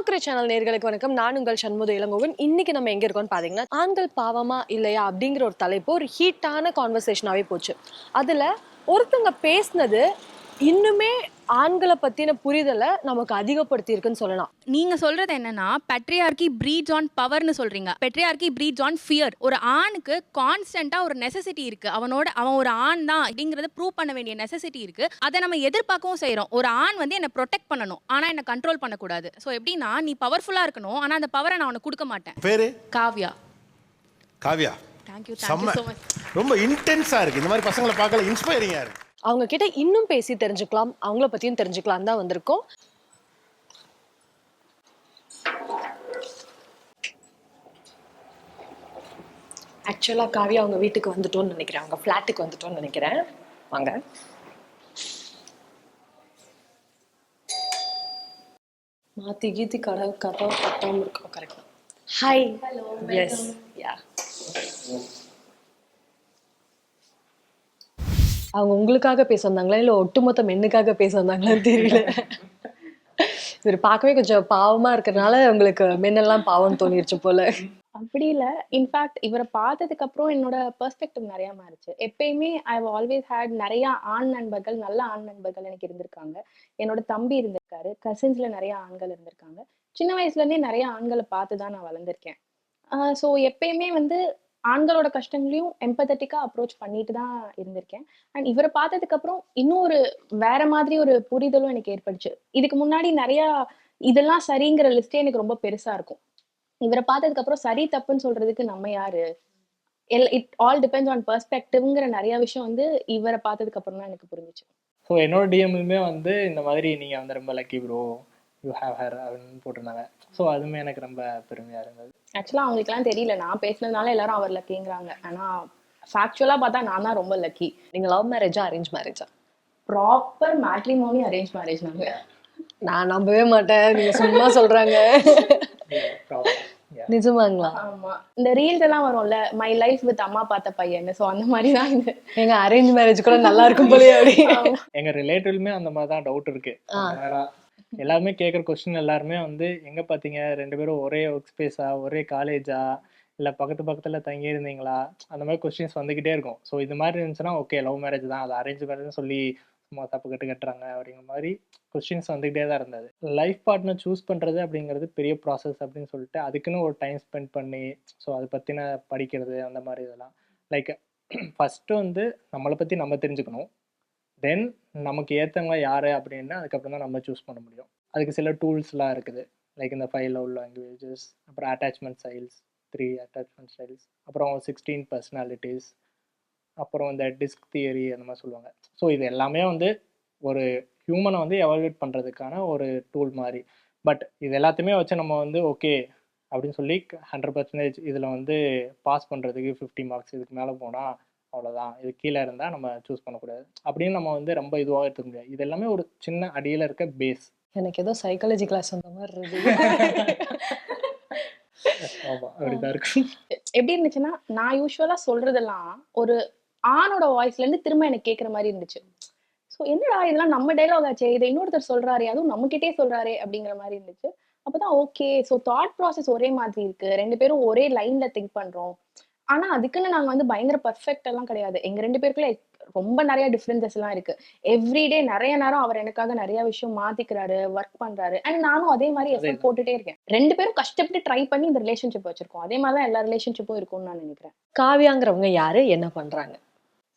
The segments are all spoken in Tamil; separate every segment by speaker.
Speaker 1: தர்மாக்குரை சேனல் நேர்களுக்கு வணக்கம். நான் உங்கள் சண்முக இளங்கோவன். இன்னைக்கு நம்ம எங்க இருக்கோம்னு பாத்தீங்கன்னா ஆண்கள் பாவமா இல்லையா அப்படிங்கிற ஒரு தலைப்பு ஒரு ஹீட்டான கான்வர்சேஷனாவே போச்சு. அதுல ஒருத்தங்க பேசுனது இன்னுமே ஆண்களை பத்தின புரிதலை நமக்கு அதிகப்படுத்தி இருக்குன்னு சொல்லலாம்.
Speaker 2: நீங்க சொல்றது என்னன்னா பெட்ரியார்கி பிரீட்ஸ் ஆன் பவர்னு சொல்றீங்க. பெட்ரியார்கி பிரீட்ஸ் ஆன் ஃபியர் ஒரு ஆணுக்கு கான்ஸ்டன்டா ஒரு நெசசிட்டி இருக்கு. அவனோட அவன் ஒரு ஆண் தான் அப்படிங்கறத ப்ரூவ் பண்ண வேண்டிய நெசசிட்டி இருக்கு. அதை நம்ம எதிர்பார்க்கவும் செய்றோம். ஒரு ஆண் வந்து என்ன ப்ரொடெக்ட் பண்ணணும். ஆனா என்ன கண்ட்ரோல் பண்ணக்கூடாது. ஸோ எப்படின்னா நீ பவர்ஃபுல்லா இருக்கணும். ஆனா அந்த பவரை நான் உனக்கு கொடுக்க மாட்டேன்.
Speaker 3: பேரு?
Speaker 2: Kavya.
Speaker 3: Kavya.
Speaker 2: Thank you thank you so much
Speaker 3: ரொம்ப இன்டென்ஸா இருக்கு. இந்த மாதிரி பசங்களை பார்க்கல இன்ஸ்பைரிங்கா இருக்கு.
Speaker 1: அவங்க கிட்ட இன்னும் பேசி தெரிஞ்சுக்கலாம் அவங்கள பத்தியும் தெரிஞ்சுக்கலாம் தான் வந்திருக்கோம். ஆக்சுவலா காவியா அவங்க வீட்டுக்கு வந்துட்டோம்னு நினைக்கிறேன். அவங்க ஃப்ளாட்டுக்கு வந்துட்டோம்னு நினைக்கிறேன். வாங்க. மாத்தி கீத்தி கடை கதவை கட்டாம இருக்கோம் கரெக்டா ஹாய் எஸ் யா அவங்க உங்களுக்காக பேச வந்தாங்களா? இல்ல ஒட்டுமொத்த மென்னுக்காக பேச வந்தாங்களான்னு தெரியல. இவர் பார்க்கவே கொஞ்சம் பாவமா இருக்கறனால உங்களுக்கு மென்னெல்லாம் பாவம் தோணிருச்சு போல.
Speaker 4: அப்படி இல்ல. இன்ஃபேக்ட் இவரை பார்த்ததுக்கு அப்புறம் என்னோட பெர்ஸ்பெக்டிவ் நிறைய மாறிச்சு. எப்பயுமே ஐ ஆல்வேஸ் ஹேட் நிறைய ஆண் நண்பர்கள் நல்ல ஆண் நண்பர்கள் எனக்கு இருந்திருக்காங்க. என்னோட தம்பி இருந்திருக்காரு. கசின்ஸ்ல நிறைய ஆண்கள் இருந்திருக்காங்க. சின்ன வயசுல இருந்தே நிறைய ஆண்களை பார்த்து தான் நான் வளர்ந்துருக்கேன். ஸோ எப்பயுமே வந்து ஆண்களோட கஷ்டங்களையும் எம்பத்தட்டிக்கா அப்ரோச் பண்ணிட்டு தான் இருந்திருக்கேன். அண்ட் இவரை பார்த்ததுக்கு அப்புறம் இன்னும் ஒரு வேற மாதிரி ஒரு புரிதலும் எனக்கு ஏற்பட்டுச்சு இதுக்கு முன்னாடி நிறைய இதெல்லாம் சரிங்கிற லிஸ்டே எனக்கு ரொம்ப பெருசா இருக்கும். இவரை பார்த்ததுக்கு அப்புறம் சரி தப்புன்னு சொல்றதுக்கு நம்ம யாரு? Well it all depends on பெர்ஸ்பெக்டிவ்ங்கிற நிறைய விஷயம் வந்து இவரை பார்த்ததுக்கு அப்புறம் தான் எனக்கு புரிஞ்சுச்சு.
Speaker 5: ஸோ என்னோட டிஎம்லுமே வந்து இந்த மாதிரி நீங்கள் வந்து ரொம்ப lucky bro you have hair அப்படின்னு போட்டிருந்தாங்க. ஸோ அதுவுமே எனக்கு ரொம்ப பெருமையாக இருந்தது.
Speaker 4: ஆக்சுவலா அவங்களுக்குலாம் தெரியல. நான் பேசினதுனால எல்லாரும் அவர் லக்கிங்கிறாங்க ஆனா ஃபேக்சுவலா பார்த்தா நான் தான் ரொம்ப லக்கி
Speaker 1: நீங்க லவ் மேரேஜா அரேஞ்ச் மேரேஜா
Speaker 4: ப்ராப்பர் மேட்ரிமோனி அரேஞ்ச் மேரேஜ் நாங்க
Speaker 1: நான் நம்பவே மாட்டேன். நீங்க சும்மா சொல்றாங்க. நிஜமாங்களா?
Speaker 4: ஆமா. இந்த ரீல்ஸ் எல்லாம் வரும்ல மை லைஃப் வித் அம்மா பார்த்த பையன் சோ அந்த மாதிரி தான் இது.
Speaker 1: எங்க அரேஞ்ச் மேரேஜ் கூட நல்லா இருக்கும் போலயே அப்படி.
Speaker 5: எங்கள் ரிலேட்டிவ்லுமே அந்த மாதிரி தான் டவுட் இருக்கு. எல்லாருமே கேட்குற கொஸ்டின் எல்லாருமே வந்து எங்கே பார்த்தீங்க ரெண்டு பேரும் ஒரே ஒர்க் ஸ்பேஸா ஒரே காலேஜா இல்லை பக்கத்து பக்கத்தில் தங்கியிருந்தீங்களா? அந்த மாதிரி கொஸ்டின்ஸ் வந்துக்கிட்டே இருக்கும். ஸோ இது மாதிரி இருந்துச்சுன்னா ஓகே லவ் மேரேஜ் தான். அது அரேஞ்ச் மேரேஜ் சொல்லி சும்மா தப்பு கட்டு கட்டுறாங்க அப்படிங்கிற மாதிரி கொஸ்டின்ஸ் வந்துக்கிட்டே தான் இருந்தது. லைஃப் பார்ட்னர் சூஸ் பண்ணுறது அப்படிங்கிறது பெரிய ப்ராசஸ் அப்படின்னு சொல்லிட்டு அதுக்குன்னு ஒரு டைம் ஸ்பெண்ட் பண்ணி ஸோ அதை பற்றின படிக்கிறது அந்த மாதிரி இதெல்லாம். லைக் ஃபஸ்ட்டு வந்து நம்மளை பற்றி நம்ம தெரிஞ்சுக்கணும். தென் நமக்கு ஏற்றவங்க யார் அப்படின்னா அதுக்கப்புறம் தான் நம்ம சூஸ் பண்ண முடியும். அதுக்கு சில டூல்ஸ்லாம் இருக்குது. லைக் இந்த ஃபைவ் லவ் லாங்குவேஜஸ் அப்புறம் attachment styles three attachment styles அப்புறம் சிக்ஸ்டீன் பர்சனாலிட்டிஸ் அப்புறம் இந்த டிஸ்க் தியரி அந்த மாதிரி சொல்லுவாங்க. ஸோ இது எல்லாமே வந்து ஒரு ஹியூமனை வந்து எவால்வேட் பண்ணுறதுக்கான ஒரு டூல் மாதிரி. பட் இது எல்லாத்தையுமே வச்சு நம்ம வந்து ஓகே அப்படின்னு சொல்லி ஹண்ட்ரட் பர்சன்டேஜ் இதில் வந்து பாஸ் பண்ணுறதுக்கு ஃபிஃப்டி மார்க்ஸ் இதுக்கு மேலே போனால் அவ்வளோதான் இது கீழே இருந்தால் நம்ம சூஸ் பண்ணக்கூடாது. அப்படின்னு நம்ம வந்து ரொம்ப இதுவாக எடுத்துக்க முடியாது. இது எல்லாமே ஒரு சின்ன அடியில் இருக்க பேஸ்
Speaker 1: எனக்கு ஏதோ சைக்காலஜி கிளாஸ் அந்த மாதிரி இருக்கு.
Speaker 4: எப்படி இருந்துச்சுன்னா நான் யூஸ்வலா சொல்றதெல்லாம் ஒரு ஆணோட வாய்ஸ்ல இருந்து திரும்ப எனக்கு கேக்குற மாதிரி இருந்துச்சு. ஸோ என்னடா இதெல்லாம் நம்ம டைலாக் ஆச்சே? இதை இன்னொருத்தர் சொல்றாரே அதுவும் நம்மகிட்டே சொல்றாரே அப்படிங்கிற மாதிரி இருந்துச்சு. அப்பதான் ஓகே ஸோ தாட் ப்ராசஸ் ஒரே மாதிரி இருக்கு. ரெண்டு பேரும் ஒரே லைன்ல திங்க் பண்றோம். ஆனா அதுக்குன்னு நாங்க வந்து பயங்கர பர்ஃபெக்ட் எல்லாம் கிடையாது. எங்க ரெண்டு பேருக்குள்ள ரொம்ப நிறைய டிஃப்ரென்சஸ் எல்லாம் இருக்கு. எவ்ரிடே நிறைய நேரம் அவர் எனக்காக நிறைய விஷயம் மாத்திக்கிறாரு ஒர்க் பண்றாரு. அண்ட் நானும் அதே மாதிரி எஃபர்ட் போட்டுட்டே இருக்கேன். ரெண்டு பேரும் கஷ்டப்பட்டு ட்ரை பண்ணி இந்த ரிலேஷன்ஷிப் வச்சிருக்கோம். அதே மாதிரி தான் எல்லா ரிலேஷன்ஷிப்பும் இருக்கும்னு நான் நினைக்கிறேன்.
Speaker 1: காவியாங்கிறவங்க யாரு? என்ன பண்றாங்க?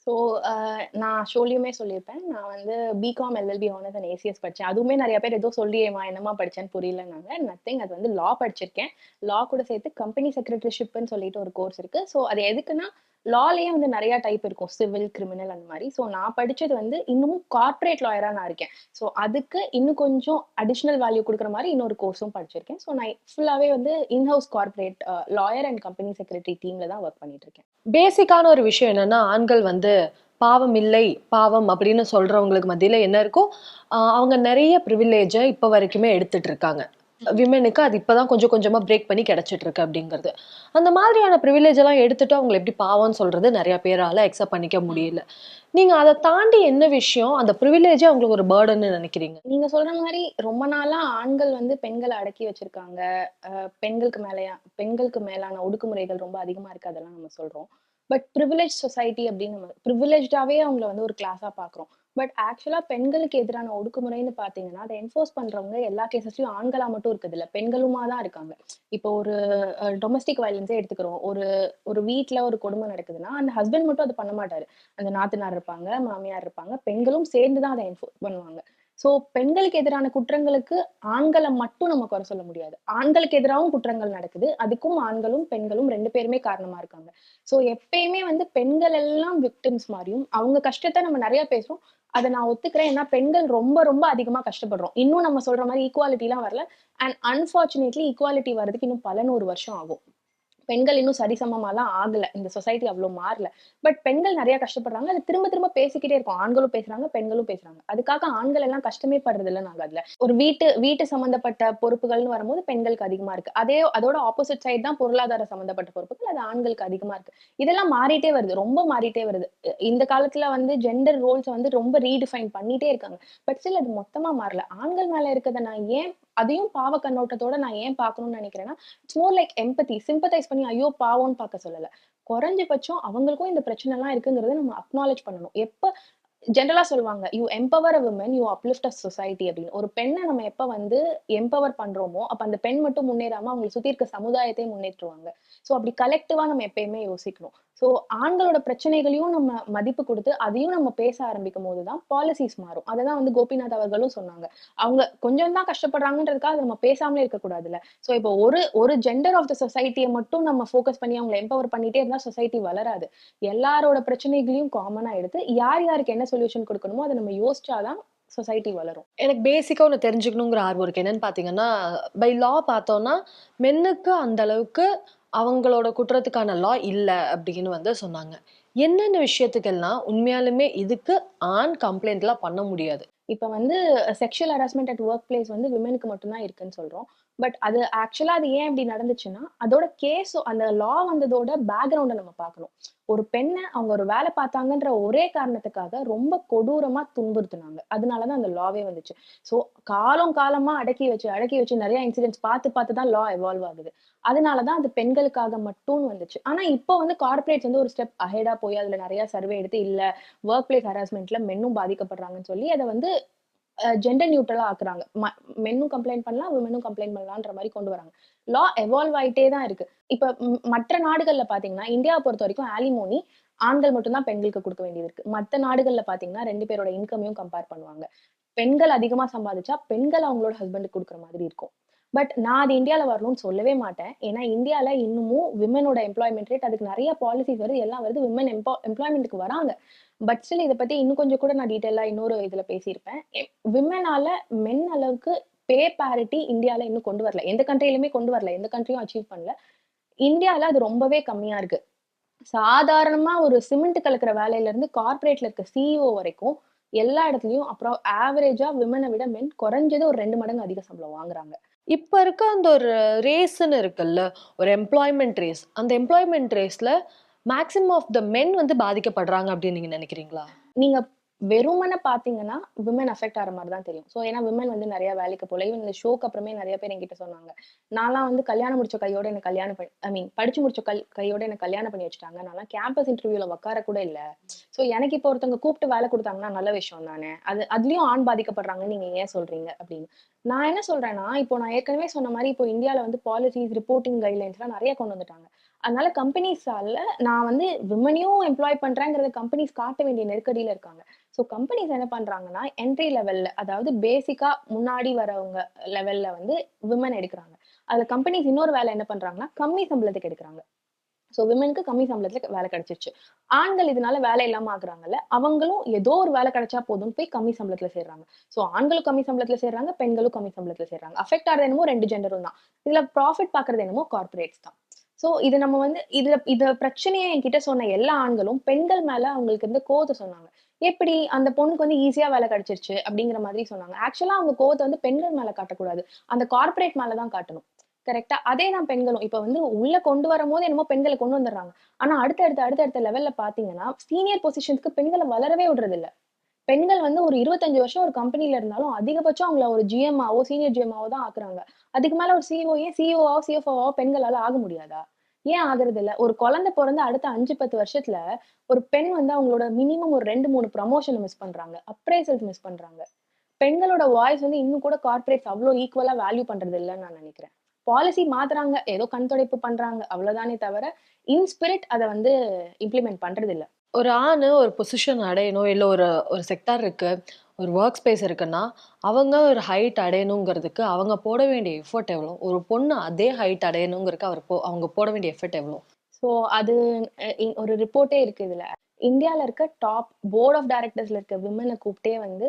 Speaker 4: ஸோ uh, நான் ஷோலியுமே சொல்லியிருப்பேன். நான் வந்து B Com LLB honours and ACS படித்தேன் அதுவுமே நிறைய பேர் ஏதோ சொல்லியேமா என்னமா படித்தேன்னு புரியலனாங்க நத்திங் அது வந்து லா படிச்சிருக்கேன். லா கூட சேர்த்து கம்பெனி செக்ரட்டரிஷிப்னு சொல்லிட்டு ஒரு கோர்ஸ் இருக்கு. ஸோ அது எதுக்குன்னா லாலேயே வந்து நிறைய டைப் இருக்கும். சிவில் கிரிமினல் அந்த மாதிரி. ஸோ நான் படித்தது வந்து இன்னமும் கார்ப்பரேட் லாயராக நான் இருக்கேன். ஸோ அதுக்கு இன்னும் கொஞ்சம் அடிஷ்னல் வேல்யூ கொடுக்குற மாதிரி இன்னொரு கோர்ஸும் படிச்சிருக்கேன். ஸோ நான் ஃபுல்லாகவே வந்து in house corporate lawyer and company secretary டீமில் தான் ஒர்க் பண்ணிட்டு இருக்கேன்.
Speaker 1: பேசிக்கான ஒரு விஷயம் என்னன்னா ஆண்கள் வந்து பாவம் இல்லை பாவம் அப்படின்னு சொல்கிறவங்களுக்கு மத்தியில் என்ன இருக்கோ அவங்க நிறைய ப்ரிவிலேஜை இப்போ வரைக்குமே எடுத்துட்டு இருக்காங்க. விமெனுக்கு அது இப்போதான் கொஞ்சம் கொஞ்சமாக பிரேக் பண்ணி கிடச்சிட்டு இருக்கு அப்படிங்கிறது. அந்த மாதிரியான ப்ரிவிலேஜ் எல்லாம் எடுத்துட்டு அவங்களை எப்படி பாவம்னு சொல்றது நிறைய பேரால அக்செப்ட் பண்ணிக்க முடியல. நீங்க அதை தாண்டி என்ன விஷயம்? அந்த ப்ரிவிலேஜே அவங்களுக்கு ஒரு பேர்டுன்னு நினைக்கிறீங்க?
Speaker 4: நீங்க சொல்ற மாதிரி ரொம்ப நாளா ஆண்கள் வந்து பெண்களை அடக்கி வச்சிருக்காங்க. பெண்களுக்கு மேலயா பெண்களுக்கு மேலான ஒடுக்குமுறைகள் ரொம்ப அதிகமா இருக்கு அதெல்லாம் நம்ம சொல்றோம். பட் ப்ரிவிலேஜ் சொசைட்டி அப்படின்னு நம்ம ப்ரிவிலேஜாவே அவங்கள வந்து ஒரு கிளாஸா பாக்குறோம். பட் ஆக்சுவலா பெண்களுக்கு எதிரான ஒடுக்குமுறைன்னு பாத்தீங்கன்னா அதை என்ஃபோர்ஸ் பண்றவங்க எல்லா கேசஸ்லயும் ஆண்களா மட்டும் இருக்குது இல்ல பெண்களுமா தான் இருக்காங்க. இப்போ ஒரு டொமஸ்டிக் வயலன்ஸே எடுத்துக்கிறோம். ஒரு ஒரு வீட்ல ஒரு கொடுமை நடக்குதுன்னா அந்த ஹஸ்பண்ட் மட்டும் அதை பண்ண மாட்டாரு. அந்த நாத்தனார் இருப்பாங்க மாமியார் இருப்பாங்க. பெண்களும் சேர்ந்து தான் அதை என்ஃபோர்ஸ் பண்ணுவாங்க. சோ பெண்களுக்கு எதிரான குற்றங்களுக்கு ஆண்களை மட்டும் நம்ம குறை சொல்ல முடியாது. ஆண்களுக்கு எதிராகவும் குற்றங்கள் நடக்குது. அதுக்கும் ஆண்களும் பெண்களும் ரெண்டு பேருமே காரணமா இருக்காங்க. சோ எப்பயுமே வந்து பெண்கள் எல்லாம் விக்டிம்ஸ் மாதிரியும் அவங்க கஷ்டத்தை நம்ம நிறைய பேசுறோம். அதை நான் ஒத்துக்கிறேன். ஏன்னா பெண்கள் ரொம்ப ரொம்ப அதிகமா கஷ்டப்படுறோம். இன்னும் நம்ம சொல்ற மாதிரி ஈக்குவாலிட்டி எல்லாம் வரல. அண்ட் அன்பார்ச்சுனேட்லி ஈக்குவாலிட்டி வர்றதுக்கு இன்னும் பல நூறு வருஷம் ஆகும். பெண்கள் இன்னும் சரிசமமாலாம் ஆகல. இந்த சொசைட்டி அவ்வளவு மாறல. பட் பெண்கள் நிறைய கஷ்டப்படுறாங்க. அது திரும்ப திரும்ப பேசிக்கிட்டே இருக்கும். ஆண்களும் பேசுறாங்க பெண்களும் பேசுறாங்க. அதுக்காக ஆண்கள் எல்லாம் கஷ்டமே படுறது இல்லை நாங்க அதுல. ஒரு வீட்டு வீட்டு சம்பந்தப்பட்ட பொறுப்புகள்னு வரும்போது பெண்களுக்கு அதிகமா இருக்கு. அதே அதோட ஆப்போசிட் சைடு தான் பொருளாதார சம்பந்தப்பட்ட பொறுப்புகள். அது ஆண்களுக்கு அதிகமா இருக்கு. இதெல்லாம் மாறிட்டே வருது. ரொம்ப மாறிட்டே வருது. இந்த காலத்துல வந்து ஜெண்டர் ரோல்ஸ் வந்து ரொம்ப ரீடிஃபைன் பண்ணிட்டே இருக்காங்க. பட் ஸ்டில் அது மொத்தமா மாறல. ஆண்கள் மேல இருக்கிறத நான் ஏன் அதையும் பாவ கண்ணோட்டத்தோட நான் ஏன் பார்க்கணும்னு நினைக்கிறேன்னா it's more like empathy sympathise பண்ணி ஐயோ பாவம்னு பார்க்க சொல்லல. குறைஞ்சபட்சம் அவங்களுக்கும் இந்த பிரச்சனை எல்லாம் இருக்குங்கிறத நம்ம அக்னாலேஜ் பண்ணணும். எப்ப ஜென்ரலா சொல்லுவாங்க you empower a woman you uplift a society அப்படின்னு. ஒரு பெண்ணை நம்ம எப்ப வந்து எம்பவர் பண்றோமோ அப்ப அந்த பெண் மட்டும் முன்னேறாம அவங்களை சுத்தி இருக்க சமுதாயத்தையும் முன்னேற்றுவாங்க. சோ அப்படி கலெக்டிவா நம்ம எப்பயுமே யோசிக்கணும். ஸோ ஆண்களோட பிரச்சனைகளையும் நம்ம மதிப்பு கொடுத்து அதையும் நம்ம பேச ஆரம்பிக்கும் போதுதான் பாலிசிஸ் மாறும். அதை தான் வந்து கோபிநாத் அவர்களும் சொன்னாங்க. அவங்க கொஞ்சம் தான் கஷ்டப்படுறாங்கன்றதுக்காக அதை நம்ம பேசாமலே இருக்கக்கூடாதுல்ல ஸோ இப்போ ஒரு ஒரு ஜெண்டர் ஆஃப் த சொசைட்டியை மட்டும் நம்ம ஃபோக்கஸ் பண்ணி அவங்களை எம்பவர் பண்ணிட்டே இருந்தால் சொசைட்டி வளராது. எல்லாரோட பிரச்சனைகளையும் காமனாக எடுத்து யார் யாருக்கு என்ன சொல்யூஷன் கொடுக்கணுமோ அதை நம்ம யோசிச்சாதான் சொசைட்டி வளரும்.
Speaker 1: எனக்கு பேசிக்காக ஒன்று தெரிஞ்சுக்கணுங்கிற ஆர்வம் இருக்கு. என்னன்னு பார்த்தீங்கன்னா பை லா பார்த்தோன்னா மென்னுக்கு அந்த அளவுக்கு அவங்களோட குற்றத்துக்கான லா இல்லை அப்படின்னு வந்து சொன்னாங்க. என்னென்ன விஷயத்துக்கெல்லாம் உண்மையாலுமே இதுக்கு ஆண் கம்ப்ளைண்ட்லாம் பண்ண முடியாது.
Speaker 4: இப்போ வந்து sexual harassment at work place வந்து விமனுக்கு மட்டும்தான் இருக்குன்னு சொல்கிறோம் பட் அது ஆக்சுவலா அது ஏன் இப்படி நடந்துச்சுன்னா அதோட கேஸ் அந்த லா வந்ததோட பேக்ரவுண்டை நம்ம பார்க்கணும். ஒரு பெண்ணை அவங்க ஒரு வேலை பார்த்தாங்கன்ற ஒரே காரணத்துக்காக ரொம்ப கொடூரமா துன்புறுத்தினாங்க. அதனாலதான் அந்த லாவே வந்துச்சு. ஸோ காலம் காலமா அடக்கி வச்சு அடக்கி வச்சு நிறைய இன்சிடென்ட்ஸ் பார்த்து பார்த்து தான் லா எவால்வ் ஆகுது. அதனாலதான் அது பெண்களுக்காக மட்டும் வந்துச்சு. ஆனா இப்போ வந்து கார்பரேட்ஸ் வந்து ஒரு ஸ்டெப் அஹெடா போய் அதுல நிறைய சர்வே எடுத்து இல்ல ஒர்க் பிளேஸ் ஹராஸ்மெண்ட்ல மென்னும் பாதிக்கப்படுறாங்கன்னு சொல்லி அதை வந்து ஜெண்டர் நியூட்ரலா ஆக்குறாங்க. ம- மென்னும் கம்ப்ளைண்ட் பண்ணலாம் விமனும் கம்ப்ளைண்ட் பண்ணலான்ற மாதிரி கொண்டு வராங்க. லா எவால்வ் ஆயிட்டே தான் இருக்கு. இப்ப மற்ற நாடுகள்ல பாத்தீங்கன்னா இந்தியாவை பொறுத்த வரைக்கும் ஆலிமோனி ஆண்கள் மட்டும்தான் பெண்களுக்கு கொடுக்க வேண்டியது இருக்கு. மற்ற நாடுகள்ல பாத்தீங்கன்னா ரெண்டு பேரோட இன்கமையும் கம்பேர் பண்ணுவாங்க. பெண்கள் அதிகமா சம்பாதிச்சா பெண்கள் அவங்களோட ஹஸ்பண்டுக்கு கொடுக்குற மாதிரி இருக்கும். பட் நான் அது இந்தியாவில் வரணும்னு சொல்லவே மாட்டேன். ஏன்னா இந்தியாவில் இன்னமும் விமனோட எம்ப்ளாய்மெண்ட் ரேட் அதுக்கு நிறைய பாலிசிஸ் வருது எல்லாம் வருது. விமன் எம்பா எம்ப்ளாய்மெண்ட்டுக்கு வராங்க. பட் ஸ்டில் இதை பற்றி இன்னும் கொஞ்சம் கூட நான் டீட்டெயிலாக இன்னொரு இதில் பேசியிருப்பேன். விமனால் மென் அளவுக்கு பே பேரிட்டி இந்தியாவில் இன்னும் கொண்டு வரல. எந்த கண்ட்ரிலுமே கொண்டு வரல. எந்த கண்ட்ரியும் அச்சீவ் பண்ணல. இந்தியாவில் அது ரொம்பவே கம்மியாக இருக்குது சாதாரணமாக ஒரு சிமெண்ட் கலக்கிற வேலையிலேருந்து கார்பரேட்டில் இருக்க சிஇஓ வரைக்கும் எல்லா இடத்துலையும் அப்புறம் ஆவரேஜாக விமனை விட மென் குறைஞ்சது ஒரு ரெண்டு மடங்கு அதிக சம்பளம் வாங்குறாங்க.
Speaker 1: இப்போ இருக்க அந்த ஒரு ரேஸ்ன்னு இருக்குல்ல ஒரு எம்ப்ளாய்மெண்ட் ரேஸ் அந்த எம்ப்ளாய்மெண்ட் ரேஸில் மேக்ஸிமம் ஆஃப் த மென் வந்து பாதிக்கப்படுறாங்க அப்படின்னு நீங்கள் நினைக்கிறீங்களா?
Speaker 4: நீங்கள் வெறுமனை பாத்தீங்கன்னா விமன் அஃபெக்ட் ஆகிற மாதிரி தான் தெரியும். ஸோ ஏன்னா விமன் வந்து நிறைய வேலைக்கு போல ஈவன் இந்த ஷோக்கு அப்புறமே நிறைய பேர் என்கிட்ட சொன்னாங்க. நான்லாம் வந்து கல்யாணம் முடிச்ச கையோட எனக்கு கல்யாணம் பண்ணி ஐ மீன் படிச்சு முடிச்ச கல் கையோட எனக்கு கல்யாணம் பண்ணி வச்சுட்டாங்க. நான்லாம் கேம்பஸ் இன்டர்வியூல உட்கார கூட இல்லை. ஸோ எனக்கு இப்போ ஒருத்தவங்க கூப்பிட்டு வேலை கொடுத்தாங்கன்னா நல்ல விஷயம் தானே. அது அதுலயும் ஆண் பாதிக்கப்படுறாங்கன்னு நீங்க ஏன் சொல்றீங்க? அப்படின்னு. நான் என்ன சொல்றேன்னா இப்போ நான் ஏற்கனவே சொன்ன மாதிரி இப்போ இந்தியால வந்து பாலிசிஸ் ரிப்போர்ட்டிங் கைட்லைன்ஸ்லாம் நிறைய கொண்டு வந்துட்டாங்க. அதனால கம்பெனிஸால நான் வந்து விமனையும் எம்ப்ளாய் பண்றேங்கிறத கம்பெனிஸ் காட்ட வேண்டிய நெருக்கடியில இருக்காங்க. ஸோ கம்பெனிஸ் என்ன பண்ணுறாங்கன்னா என்ட்ரி லெவலில் அதாவது பேசிக்காக முன்னாடி வரவங்க லெவலில் வந்து விமன் எடுக்கிறாங்க. அதில் கம்பெனிஸ் இன்னொரு வேலை என்ன பண்ணுறாங்கன்னா கம்மி சம்பளத்துக்கு எடுக்கிறாங்க. ஸோ விமனுக்கு கம்மி சம்பளத்தில் வேலை கிடைச்சிருச்சு. ஆண்கள் இதனால வேலை இல்லாமல் ஆகுறாங்கல்ல அவங்களும் ஏதோ ஒரு வேலை கிடைச்சா போதும்னு போய் கம்மி சம்பளத்தில் சேர்றாங்க. ஸோ ஆண்களும் கம்மி சம்பளத்தில் சேர்றாங்க பெண்களும் கம்மி சம்பளத்தில் சேர்றாங்க. அஃபெக்ட் ஆகிறது என்னமோ ரெண்டு ஜெண்டரும் தான். இதில் ப்ராஃபிட் பார்க்குறது என்னமோ கார்பரேட்ஸ் தான். ஸோ இது நம்ம வந்து இதில் இதை பிரச்சனையை என்கிட்ட சொன்ன எல்லா ஆண்களும் பெண்கள் மேலே அவங்களுக்கு இருந்த கோவத்தை சொன்னாங்க. எப்படி அந்த பொண்ணுக்கு வந்து ஈஸியா வேலை கிடைச்சிருச்சு அப்படிங்கிற மாதிரி சொன்னாங்க. ஆக்சுவலா அவங்க கோவத்தை வந்து பெண்கள் மேல காட்டக்கூடாது. அந்த கார்ப்பரேட் மேல தான் காட்டணும். கரெக்டா அதே தான் பெண்களும். இப்ப வந்து உள்ள கொண்டு வரும்போது என்னமோ பெண்களை கொண்டு வந்துடுறாங்க. ஆனா அடுத்தடுத்த அடுத்தடுத்த லெவல்ல பாத்தீங்கன்னா சீனியர் பொசிஷன்ஸ்க்கு பெண்களை வளரவே விடுறது இல்ல பெண்கள் வந்து ஒரு இருபத்தஞ்சு வருஷம் ஒரு கம்பெனில இருந்தாலும் அதிகபட்சம் அவங்கள ஒரு ஜிஎம்ஆவோ சீனியர் ஜிஎம்ஆவோ தான் ஆக்குறாங்க. அதுக்கு மேல ஒரு சிஓ ஏன் சிஓவோ சிஎஃப்ஓவோ பெண்களால ஆக முடியாதா? ஏன் ஆகுறது இல்ல? ஒரு குழந்தை பிறந்து அடுத்த அஞ்சு பத்து வருஷத்துல ஒரு பெண் வந்து அவங்களோட மினிமம் ஒரு ரெண்டு மூணு ப்ரமோஷன் மிஸ் பண்றாங்க. அப்ரைசல்ஸ் மிஸ் பண்றாங்க. பெண்களோட வாய்ஸ் வந்து இன்னும் கூட கார்பரேட்ஸ் அவ்வளோ ஈக்குவலா வேல்யூ பண்றது இல்லைன்னு நான் நினைக்கிறேன். பாலிசி மாத்துறாங்க. ஏதோ கண் துடைப்பு பண்றாங்க. அவ்வளவுதானே தவிர இன்ஸ்பிரிட் அதை வந்து இம்ப்ளிமெண்ட் பண்றது இல்ல.
Speaker 1: ஒரு ஆண் ஒரு பொசிஷன் அடையணும். இல்லை ஒரு ஒரு செக்டார் இருக்கு. ஒரு ஒர்க் ஸ்பேஸ் இருக்குன்னா அவங்க ஒரு ஹைட் அடையணுங்கிறதுக்கு அவங்க போட வேண்டிய எஃபர்ட் எவ்வளோ ஒரு பொண்ணு அதே ஹைட் அடையணுங்கிறதுக்கு அவர் போ அவங்க போட வேண்டிய எஃபர்ட் எவ்வளோ
Speaker 4: ஸோ அது ஒரு ரிப்போர்ட்டே இருக்கு இதில். இந்தியாவில் இருக்க டாப் போர்ட் ஆஃப் டைரக்டர்ஸில் இருக்க விமனை கூப்பிட்டே வந்து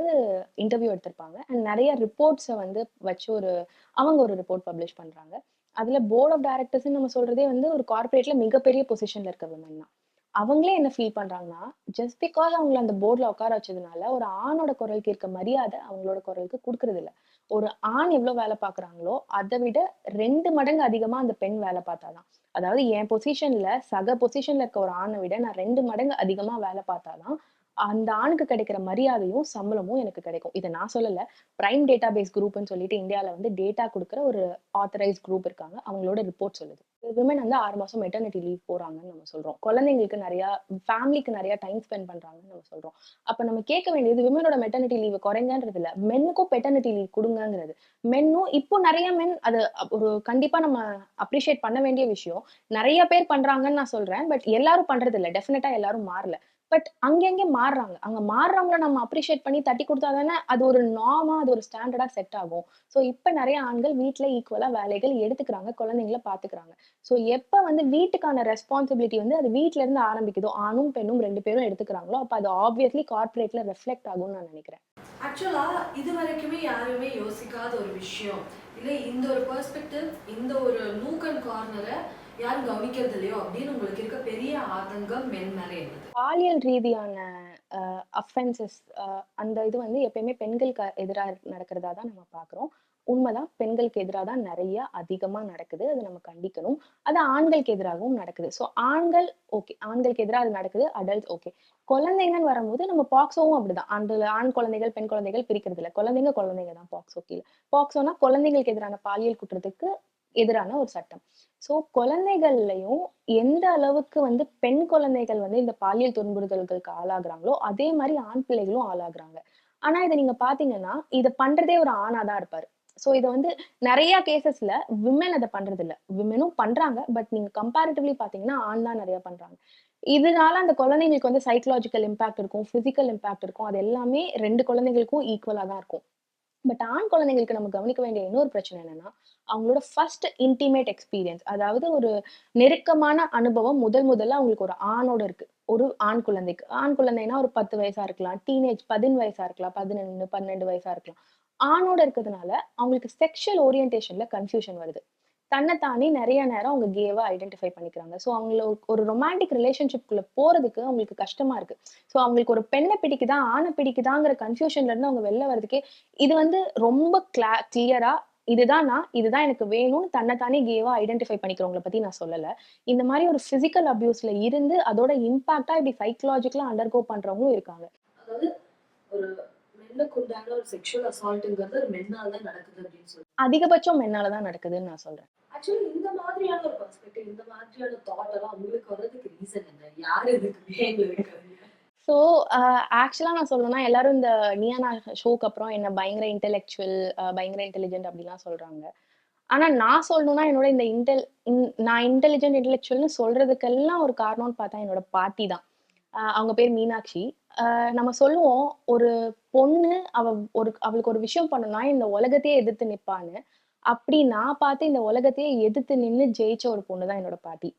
Speaker 4: இன்டர்வியூ எடுத்திருப்பாங்க. அண்ட் நிறைய ரிப்போர்ட்ஸை வந்து வச்சு ஒரு அவங்க ஒரு ரிப்போர்ட் பப்ளிஷ் பண்ணுறாங்க அதில் போர்ட் ஆஃப் டைரக்டர்ஸ்ன்னு நம்ம சொல்கிறதே வந்து ஒரு கார்பரேட்டில் மிகப்பெரிய பொசிஷனில் இருக்க விமன் தான். அவங்களே என்ன ஃபீல் பண்றாங்கன்னா ஜஸ்ட் பிகாஸ் அவங்கள அந்த போர்டில் உட்கார வச்சதுனால ஒரு ஆணோட குரலுக்கு இருக்க மரியாதை அவங்களோட குரலுக்கு கொடுக்கறது இல்லை. ஒரு ஆண் எவ்வளோ வேலை பார்க்குறாங்களோ அதை விட ரெண்டு மடங்கு அதிகமாக அந்த பெண் வேலை பார்த்தாதான். அதாவது என் பொசிஷன்ல சக பொசிஷன்ல இருக்க ஒரு ஆணை விட நான் ரெண்டு மடங்கு அதிகமாக வேலை பார்த்தாதான் அந்த ஆணுக்கு கிடைக்கிற மரியாதையும் சம்பளமும் எனக்கு கிடைக்கும். இதை நான் சொல்லலை. பிரைம் டேட்டா பேஸ் குரூப்னு சொல்லிட்டு இந்தியாவில் வந்து டேட்டா கொடுக்குற ஒரு ஆத்தரைஸ் குரூப் இருக்காங்க. அவங்களோட ரிப்போர்ட் சொல்லுது. விமன் வந்து ஆறு மாசம் மெட்டர்னிட்டி லீவ் போறாங்கன்னு நம்ம சொல்றோம். குழந்தைங்களுக்கு நிறைய ஃபேமிலிக்கு நிறைய டைம் ஸ்பெண்ட் பண்றாங்கன்னு நம்ம சொல்றோம். அப்ப நம்ம கேட்க வேண்டியது விமனோட மெட்டர்னிட்டி லீவ் குறைங்கன்றது இல்ல. மென்னுக்கும் பெட்டர்னிட்டி லீவ் கொடுங்கங்கிறது. மென்னும் இப்போ நிறைய மென் அது ஒரு கண்டிப்பா நம்ம அப்ரிஷியேட் பண்ண வேண்டிய விஷயம். நிறைய பேர் பண்றாங்கன்னு நான் சொல்றேன். பட் எல்லாரும் பண்றது இல்ல டெஃபினட்டா எல்லாரும் மாறல. பட் அங்கங்கே மாறுறாங்க. அங்க மாறுறவங்கள நம்ம அப்ரிஷியேட் பண்ணி தட்டி கொடுத்தா தானே அது ஒரு நார்மா அது ஒரு ஸ்டாண்டர்டா செட் ஆகும். ஸோ இப்ப நிறைய ஆண்கள் வீட்டுல ஈக்குவலா வேலைகள் எடுத்துக்கிறாங்க குழந்தைங்கள பாத்துக்கிறாங்க ஸோ எப்ப வந்து வீட்டுக்கான ரெஸ்பான்சிபிலிட்டி வந்து அது வீட்ல இருந்து ஆரம்பிக்குதோ ஆணும் பெண்ணும் ரெண்டு பேரும் எடுத்துக்கிறாங்களோ அப்ப அது ஆப்வியஸ்லி கார்பரேட்ல ரெஃப்ளெக்ட் ஆகும்னு நான் நினைக்கிறேன்.
Speaker 6: ஆக்சுவலா இது வரைக்குமே யாருமே யோசிக்காத ஒரு விஷயம். இல்ல இந்த ஒரு பெர்ஸ்பெக்டிவ் இந்த ஒரு நூக்கன் கார்னரை யாரும் கவனிக்கிறது இல்லையோ அப்படின்னு உங்களுக்கு இருக்க பெரிய ஆதங்கம் மென் என்னது
Speaker 4: பாலியல் ரீதியான அஃபென்சஸ் அந்த இது வந்து எப்பயுமே பெண்களுக்கு எதிராக நடக்கிறதா தான் நம்ம பார்க்குறோம். உண்மைதான் பெண்களுக்கு எதிராக தான் நிறைய அதிகமாக நடக்குது. அது நம்ம கண்டிக்கணும். அது ஆண்களுக்கு எதிராகவும் நடக்குது. ஸோ ஆண்கள் ஓகே ஆண்களுக்கு எதிராக அது நடக்குது அடல்ட் ஓகே குழந்தைங்கன்னு வரும்போது நம்ம பாக்ஸோவும் அப்படிதான். அந்த ஆண் குழந்தைகள் பெண் குழந்தைகள் பிரிக்கிறது இல்லை குழந்தைங்க குழந்தைங்க தான் பாக்ஸோ கீழே பாக்ஸோனா குழந்தைங்களுக்கு எதிரான பாலியல் குற்றத்துக்கு எதிரான ஒரு சட்டம். ஸோ குழந்தைகள்லையும் எந்த அளவுக்கு வந்து பெண் குழந்தைகள் வந்து இந்த பாலியல் துன்புறுத்தல்களுக்கு ஆளாகுறாங்களோ அதே மாதிரி ஆண் பிள்ளைகளும் ஆளாகுறாங்க. ஆனா இதை நீங்க பாத்தீங்கன்னா இதை பண்றதே ஒரு ஆணா தான் இருப்பாரு. ஸோ இதை வந்து நிறைய கேசஸ்ல விமன் அதை பண்றது இல்ல விமனும் பண்றாங்க பட் நீங்க கம்பேரிட்டிவ்லி பாத்தீங்கன்னா ஆண் தான் நிறைய பண்றாங்க. இதனால அந்த குழந்தைங்களுக்கு வந்து சைக்கலாஜிக்கல் இம்பாக்ட் இருக்கும் பிசிக்கல் இம்பாக்ட் இருக்கும். அது எல்லாமே ரெண்டு குழந்தைங்களுக்கும் ஈக்குவலா தான் இருக்கும். பட் ஆண் குழந்தைங்களுக்கு நம்ம கவனிக்க வேண்டிய இன்னொரு பிரச்சனை என்னன்னா அவங்களோட ஃபர்ஸ்ட் இன்டிமேட் எக்ஸ்பீரியன்ஸ் அதாவது ஒரு நெருக்கமான அனுபவம் முதல் முதல்ல அவங்களுக்கு ஒரு ஆணோட இருக்கு. ஒரு ஆண் குழந்தைக்கு. ஆண் குழந்தைன்னா ஒரு பத்து வயசா இருக்கலாம் டீனேஜ் பதின் வயசா இருக்கலாம் பதினொன்று பன்னெண்டு வயசா இருக்கலாம். ஆணோட இருக்கிறதுனால அவங்களுக்கு செக்ஷுவல் ஓரியன்டேஷன்ல கன்ஃபியூஷன் வருது. தன்னைத்தானே நிறைய நேரம் அவங்க கேவா ஐடென்டிஃபை பண்ணிக்கிறாங்க. ஸோ அவங்கள ஒரு- ரொமான்டிக் ரிலேஷன்ஷிப்குள்ள போறதுக்கு அவங்களுக்கு கஷ்டமா இருக்கு. ஸோ அவங்களுக்கு ஒரு பெண்ணை பிடிக்குதா ஆணை பிடிக்குதாங்கிற கன்ஃபியூஷன்ல இருந்து அவங்க வெளில வர்றதுக்கே இது வந்து ரொம்ப கிளா கிளியரா இதுதான் நான் இதுதான் எனக்கு வேணும்னு தன்னைத்தானே கேவா ஐடென்டிஃபை பண்ணிக்கிறவங்கள பத்தி நான் சொல்லல. இந்த மாதிரி ஒரு பிசிக்கல் அபியூஸ்ல இருந்து அதோட இம்பாக்டா இப்படி சைக்கலாஜிக்கலா அண்டர்கோ பண்றவங்களும் இருக்காங்க.
Speaker 6: அதாவது ஒரு மென்னுக்கு உண்டான ஒரு செக்ஷுவல் அசால்ட்டுங்கிறது ஒரு மென்னால தான் நடக்குது அப்படின்னு சொல்லி.
Speaker 4: அதிகபட்சம் என்னாலதான் நடக்குதுன்னு நான் சொல்றேன்.
Speaker 6: ஆக்சுவலி இந்த மாதிரியான ஒரு பெர்ஸ்பெக்டிவ் இந்த மாதிரியான தாட் எல்லாம் உங்களுக்கு வர்றதுக்கு ரீசன் என்ன? யார் இதுக்கு இருக்காங்க
Speaker 4: ஸோ ஆக்சுவலாக நான் சொல்லணும்னா எல்லாரும் இந்த நியானா ஷோக்கு அப்புறம் என்ன பயங்கர இன்டெலெக்சுவல் பயங்கர இன்டெலிஜென்ட் அப்படிலாம் சொல்றாங்க. ஆனா நான் சொல்லணும்னா என்னோட இந்த இன்டெல் நான் இன்டெலிஜென்ட் இன்டெலெக்சுவல்னு சொல்றதுக்கெல்லாம் ஒரு காரணம்னு பார்த்தா என்னோட பாட்டி தான். அவங்க பேர் மீனாட்சி. ஆஹ் நம்ம சொல்லுவோம் ஒரு பொண்ணு அவ ஒரு அவளுக்கு ஒரு விஷயம் பண்ணுனா இந்த உலகத்தையே எதிர்த்து நிப்பான்னு. அப்படி நான் பார்த்து இந்த உலகத்தையே எதிர்த்து நின்னு ஜெயிச்ச ஒரு பொண்ணு தான் என்னோட பாட்டி.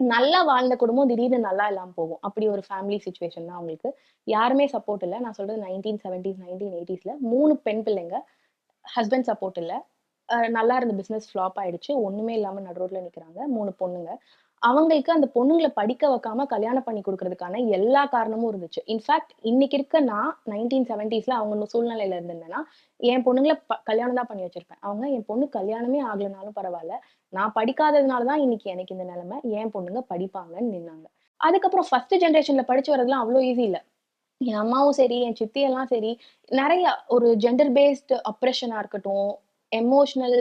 Speaker 4: நல்லா வாழ்ந்த குடும்பம் திடீர்னு நல்லா இல்லாமல் போகும். அப்படி ஒரு ஃபேமிலி சுச்சுவேஷன் தான் அவங்களுக்கு. யாருமே சப்போர்ட் இல்லை. நான் சொல்றது நைன்டீன் செவன்டீஸ் நைன்டீன் எயிட்டிஸ்ல மூணு பெண் பிள்ளைங்க. ஹஸ்பண்ட் சப்போர்ட் இல்லை. நல்லா இருந்த பிஸ்னஸ் ஃப்ளாப் ஆயிடுச்சு. ஒண்ணுமே இல்லாம நடு ரோட்ல நிக்கிறாங்க. மூணு பொண்ணுங்க. அவங்களுக்கு அந்த பொண்ணுங்களை படிக்க வைக்காம கல்யாணம் பண்ணி கொடுக்கறதுக்கான எல்லா காரணமும் இருந்துச்சு. இன்ஃபேக்ட் இன்னைக்கு இருக்க நான் நைன்டீன் செவன்டிஸ்ல அவங்க சூழ்நிலையில இருந்திருந்தேன்னா என் பொண்ணுங்களை கல்யாணம் தான் பண்ணி வச்சிருப்பேன். அவங்க என் பொண்ணு கல்யாணமே ஆகலைனாலும் பரவாயில்ல. நான் படிக்காததுனால தான் இன்னைக்கு எனக்கு இந்த நிலைமை. என் பொண்ணுங்க படிப்பாங்கன்னு நின்னாங்க. அதுக்கப்புறம் ஃபர்ஸ்ட் ஜென்ரேஷன்ல படிச்சு வரதுலாம் அவ்வளோ ஈஸி இல்லை. என் அம்மாவும் சரி என் சித்தி எல்லாம் சரி நிறைய ஒரு ஜெண்டர் பேஸ்டு அப்ரெஷனா இருக்கட்டும் எமோஷனல்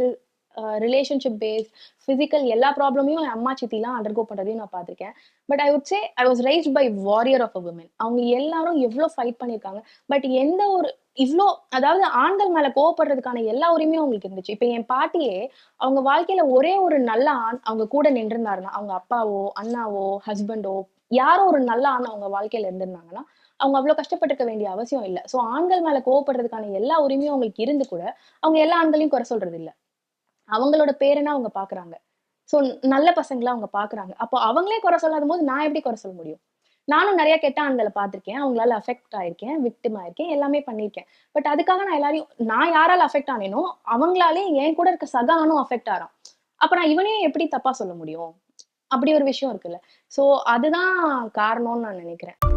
Speaker 4: ரிலேஷன்ஷிப் பேஸ்ட் ஃபிசிக்கல் எல்லா ப்ராப்ளமையும் என் அம்மா சித்திலாம் அண்டர்கோ பண்ணுறதையும் நான் பார்த்துருக்கேன். But I would say I was raised by warrior of a woman அவங்க எல்லாரும் எவ்வளோ ஃபைட் பண்ணியிருக்காங்க பட் எந்த ஒரு இவ்வளோ அதாவது ஆண்கள் மேலே கோவப்படுறதுக்கான எல்லா உரிமையும் அவங்களுக்கு இருந்துச்சு. இப்போ என் பாட்டியே அவங்க வாழ்க்கையில ஒரே ஒரு நல்ல ஆண் அவங்க கூட நின்றிருந்தாருன்னா அவங்க அப்பாவோ அண்ணாவோ ஹஸ்பண்டோ யாரோ ஒரு நல்ல ஆண் அவங்க வாழ்க்கையில இருந்திருந்தாங்கன்னா அவங்க அவ்வளவு கஷ்டப்பட்டுக்க வேண்டிய அவசியம் இல்லை. ஸோ ஆண்கள் மேல கோவப்படுறதுக்கான எல்லா உரிமையும் அவங்களுக்கு இருந்து கூட அவங்க எல்லா ஆண்களையும் குறை சொல்றது இல்லை அவங்களோட பேரனா அவங்க பாக்குறாங்க. ஸோ நல்ல பசங்களா அவங்க பாக்குறாங்க. அப்போ அவங்களே குறை சொல்லாத போது நான் எப்படி குறை சொல்ல முடியும்? நானும் நிறைய கெட்ட ஆண்களை பார்த்துருக்கேன். அவங்களால அஃபெக்ட் ஆயிருக்கேன் விக்டிம் ஆயிருக்கேன் எல்லாமே பண்ணியிருக்கேன். பட் அதுக்காக நான் எல்லாரையும் நான் யாரால அஃபெக்ட் ஆனேனோ அவங்களாலே என் கூட இருக்க சக ஆணும் அஃபெக்ட் ஆறான். அப்ப நான் இவனையும் எப்படி தப்பா சொல்ல முடியும்? அப்படி ஒரு விஷயம் இருக்குல்ல. ஸோ அதுதான் காரணம்னு நான் நினைக்கிறேன்.